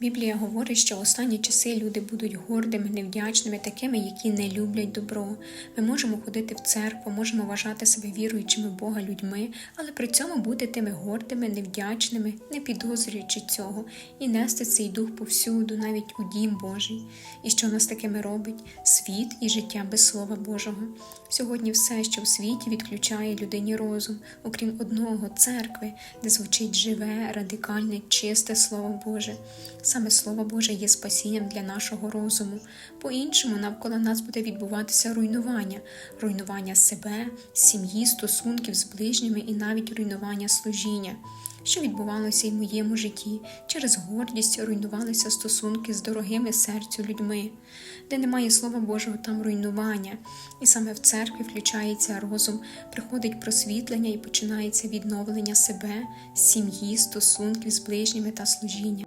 Біблія говорить, що в останні часи люди будуть гордими, невдячними, такими, які не люблять добро. Ми можемо ходити в церкву, можемо вважати себе віруючими в Бога людьми, але при цьому бути тими гордими, невдячними, не підозрюючи цього, і нести цей дух повсюду, навіть у дім Божий. І що нас такими робить? Світ і життя без Слова Божого. Сьогодні все, що в світі відключає людині розум, окрім одного церкви, де звучить живе, радикальне, чисте Слово Боже. Саме Слово Боже є спасінням для нашого розуму. По-іншому навколо нас буде відбуватися руйнування, руйнування себе, сім'ї, стосунків з ближніми і навіть руйнування служіння. Що відбувалося і в моєму житті, через гордість руйнувалися стосунки з дорогими серцю людьми, де немає Слова Божого, там руйнування, і саме в церкві включається розум, приходить просвітлення і починається відновлення себе, сім'ї, стосунків з ближніми та служіння.